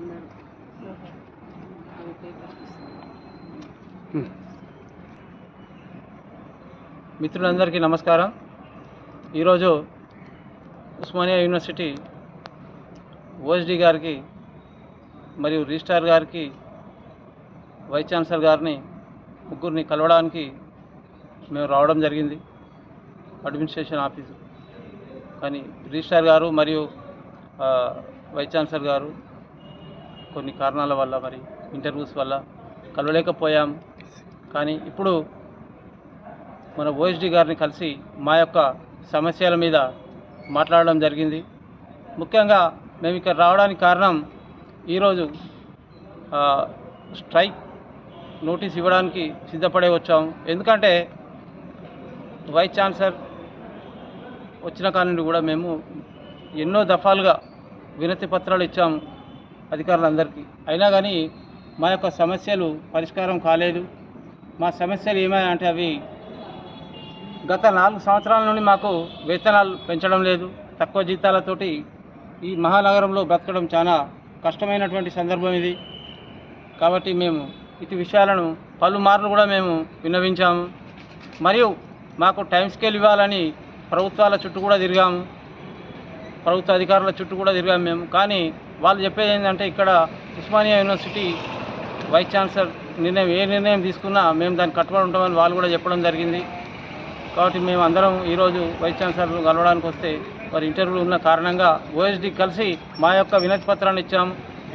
అన్నారు. అవి పేపర్స్ ఉమ్. మిత్రులందరికీ నమస్కారం. ఈరోజు ఉస్మానియా యూనివర్సిటీ ఓఎస్డి గారికి మరియు రిజిస్ట్రార్ గారికి వైస్ ఛాన్సలర్ గారిని ముగ్గురిని కలవడానికి మేము రావడం జరిగింది. Administration office. కానీ రిజిస్ట్రార్ గారు మరియు వైస్ ఛాన్సలర్ గారు కొన్ని కారణాల వల్ల మరి ఇంటర్వ్యూస్ వల్ల కలవలేకపోయాం. కానీ ఇప్పుడు మన ఓఎస్డి గారిని కలిసి మా యొక్క సమస్యల మీద మాట్లాడడం జరిగింది. ముఖ్యంగా మేము ఇక్కడ రావడానికి కారణం ఈరోజు స్ట్రైక్ నోటీస్ ఇవ్వడానికి సిద్ధపడే వచ్చాము ఎందుకంటే వైస్ ఛాన్సలర్ వచ్చిన కాలం నుండి కూడా మేము ఎన్నో దఫాలుగా వినతి పత్రాలు ఇచ్చాము అధికారులందరికీ. అయినా కానీ మా యొక్క సమస్యలు పరిష్కారం కాలేదు. మా సమస్యలు ఏమైనా అవి గత నాలుగు సంవత్సరాల నుండి మాకు వేతనాలు పెంచడం లేదు. తక్కువ జీతాలతోటి ఈ మహానగరంలో బ్రతకడం చాలా కష్టమైనటువంటి సందర్భం ఇది. కాబట్టి మేము ఇటు విషయాలను పలుమార్లు కూడా మేము విన్నవించాము. మరియు మాకు టైం స్కేల్ ఇవ్వాలని ప్రభుత్వాల చుట్టూ కూడా తిరిగాము. ప్రభుత్వ అధికారుల చుట్టూ కూడా తిరిగాము మేము. కానీ వాళ్ళు చెప్పేది ఏంటంటే ఇక్కడ ఉస్మానియా యూనివర్సిటీ వైస్ ఛాన్సలర్ నిర్ణయం ఏ నిర్ణయం తీసుకున్నా మేము దానికి కట్టుబడి ఉంటామని వాళ్ళు కూడా చెప్పడం జరిగింది. కాబట్టి మేము అందరం ఈరోజు వైస్ ఛాన్సలర్ను కలవడానికి వస్తే వారి ఇంటర్వ్యూలు ఉన్న కారణంగా ఓఎస్డి కలిసి మా యొక్క వినతి పత్రాన్ని ఇచ్చాం.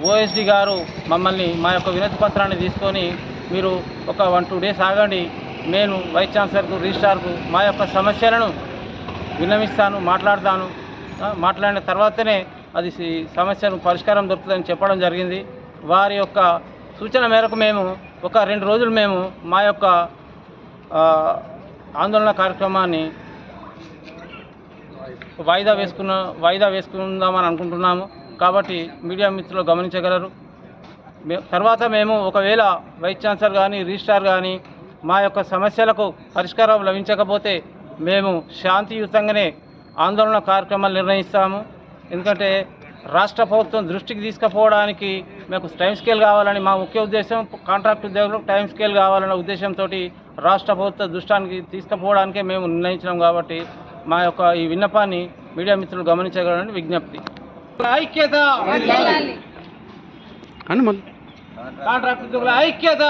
ఓఎస్డి గారు మమ్మల్ని మా యొక్క వినతి పత్రాన్ని తీసుకొని మీరు ఒక వన్ టూ డేస్ ఆగండి. నేను వైస్ ఛాన్సలర్కు రిజిస్ట్రార్కు మా యొక్క సమస్యలను విన్నవిస్తాను మాట్లాడతాను. మాట్లాడిన తర్వాతనే అది సమస్యను పరిష్కారం దొరుకుతుందని చెప్పడం జరిగింది. వారి యొక్క సూచన మేరకు మేము ఒక రెండు రోజులు మేము మా యొక్క ఆందోళన కార్యక్రమాన్ని వాయిదా వేసుకున్న వాయిదా వేసుకుందామని అనుకుంటున్నాము. కాబట్టి మీడియా మిత్రులు గమనించగలరు. తర్వాత మేము ఒకవేళ వైస్ ఛాన్సలర్ కానీ రిజిస్ట్రార్ కానీ మా యొక్క సమస్యలకు పరిష్కారం లభించకపోతే మేము శాంతియుతంగానే ఆందోళన కార్యక్రమాలు నిర్ణయిస్తాము ఎందుకంటే రాష్ట్ర ప్రభుత్వం దృష్టికి తీసుకుపోవడానికి మాకు టైం స్కేల్ కావాలని మా ముఖ్య ఉద్దేశం కాంట్రాక్ట్ ఉద్యోగులకు టైం స్కేల్ కావాలన్న ఉద్దేశంతో రాష్ట్ర ప్రభుత్వ దృష్టానికి తీసుకుపోవడానికే మేము నిర్ణయించినాం కాబట్టి మా యొక్క ఈ విన్నపాన్ని మీడియా మిత్రులు గమనించగలరని విజ్ఞప్తి. ఐక్యత! కాంట్రాక్ట్ ఉద్యోగుల ఐక్యత!